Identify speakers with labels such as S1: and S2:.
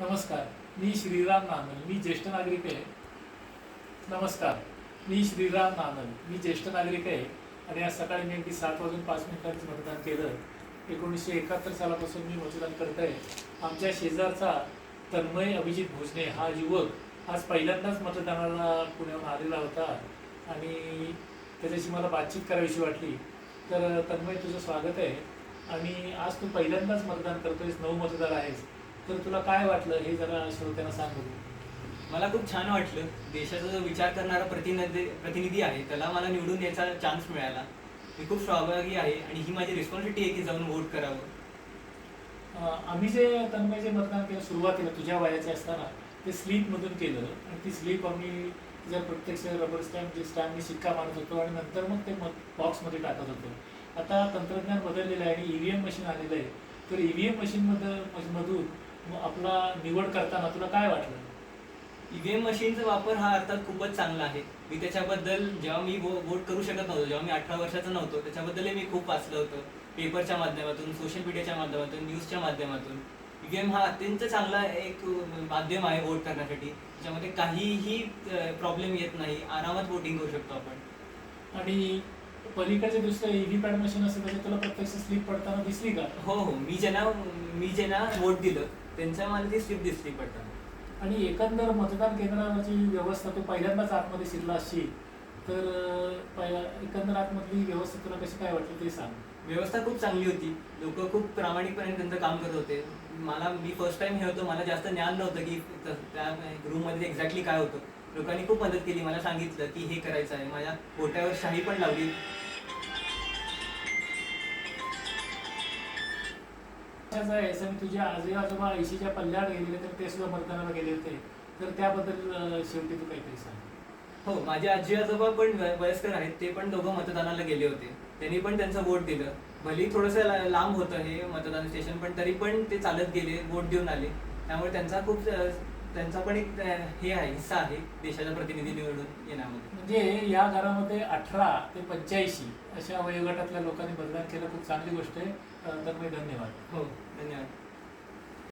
S1: नमस्कार मी श्रीराम नानल मी ज्येष्ठ नागरिक आहे. नमस्कार मी श्रीराम नानल मी ज्येष्ठ नागरिक आहे. आणि आज सकाळी मी अगदी सात वाजून पाच मिनिटांचं मतदान केलं. एकोणीसशे एकाहत्तर सालापासून मी मतदान करत आहे आमच्या शेजारचा तन्मय अभिजित भोजने हा युवक आज पहिल्यांदाच मतदानाला पुण्याहून आलेला होता. आणि त्याच्याशी मला बातचीत करावीशी वाटली. तर तन्मय तुझं स्वागत आहे. आणि आज तू पहिल्यांदाच मतदान करतोयस नऊ मतदार आहेस. तर तुला काय वाटलं? हे जरा श्रोत्यांना सांग.
S2: मला खूप छान वाटलं. देशाचा जो विचार करणारा प्रतिनिधी प्रतिनिधी आहे त्याला मला निवडून यायचा चान्स मिळाला. मी खूप सहभागी आहे आणि ही माझी रिस्पॉन्सिबिलिटी आहे की जाऊन वोट करावं.
S1: आम्ही जे तन्मय जे मतदान केलं सुरुवातीला तुझ्या वयाचे असताना ते स्लीपमधून केलं. आणि ती स्लीप आम्ही तिच्या प्रत्यक्ष रबर स्टॅम्प जे स्टॅम्पनी शिक्का मारत होतो आणि नंतर मग ते मत बॉक्समध्ये टाकत होतो. आता तंत्रज्ञान बदललेलं आहे आणि ईव्हीएम मशीन आलेलं आहे. तर ईव्हीएम मशीनमध्ये मधून आपला निवड करताना तुला काय वाटलं?
S2: ईव्हीएम मशीनचा वापर हा अर्थात खूपच चांगला आहे. मी त्याच्याबद्दल जेव्हा मी वो वोट करू शकत नव्हतो जेव्हा मी अठरा वर्षाचा नव्हतो त्याच्याबद्दलही मी खूप वाचलं होतं. पेपरच्या माध्यमातून सोशल मीडियाच्या माध्यमातून न्यूजच्या माध्यमातून. ईव्हीएम हा अत्यंत चांगला एक माध्यम आहे वोट करण्यासाठी. त्याच्यामध्ये काहीही प्रॉब्लेम येत नाही. आरामात वोटिंग करू शकतो आपण.
S1: आणि पलीकडचे दुसरं ईव्ही पॅड मशीन असेल त्याच्यात तुला प्रत्यक्ष स्लीप पडताना दिसली का?
S2: हो हो. मी ज्यांना मी ज्यांना वोट दिलं त्यांच्या मला ती स्लिप दिसली पडताना.
S1: आणि एकंदर मतदान केंद्राची व्यवस्था तू पहिल्यांदाच आतमध्ये शिरला असशील तर पहिला एकंदर आतमधली व्यवस्था तुला कशी काय वाटली ते सांग.
S2: व्यवस्था खूप चांगली होती. लोक खूप प्रामाणिकपणे त्यांचं काम करत होते. मला मी फर्स्ट टाइम हे होतो. मला जास्त ज्ञान नव्हतं की त्या रूममध्ये एक्झॅक्टली काय होतं. लोकांनी खूप मदत केली. मला सांगितलं की हे करायचं आहे. माझ्या पोट्यावर शाही पण लावली.
S1: असं आहे आणि तुझ्या आजी आजोबा ऐशीच्या पल्ल्यात गेलेले तर ते सुद्धा मतदानाला गेले होते. तर त्याबद्दल शेवटी तू काहीतरी सांग.
S2: हो माझे आजी आजोबा पण वयस्कर आहेत ते पण दोघं मतदानाला गेले होते. त्यांनी पण त्यांचं वोट दिलं. भलेही थोडंसं लांब होतं हे मतदान स्टेशन पण तरी पण ते चालत गेले वोट देऊन आले. त्यामुळे त्यांचा खूप त्यांचा पण एक हे आहे हिस्सा आहे देशाचा प्रतिनिधी निवडून येण्यामध्ये.
S1: म्हणजे या घरामध्ये अठरा ते पंच्याऐंशी अशा वयोगटातल्या लोकांनी मतदान केलं खूप चांगली गोष्ट आहे. तर मी धन्यवाद.
S2: हो धन्यवाद.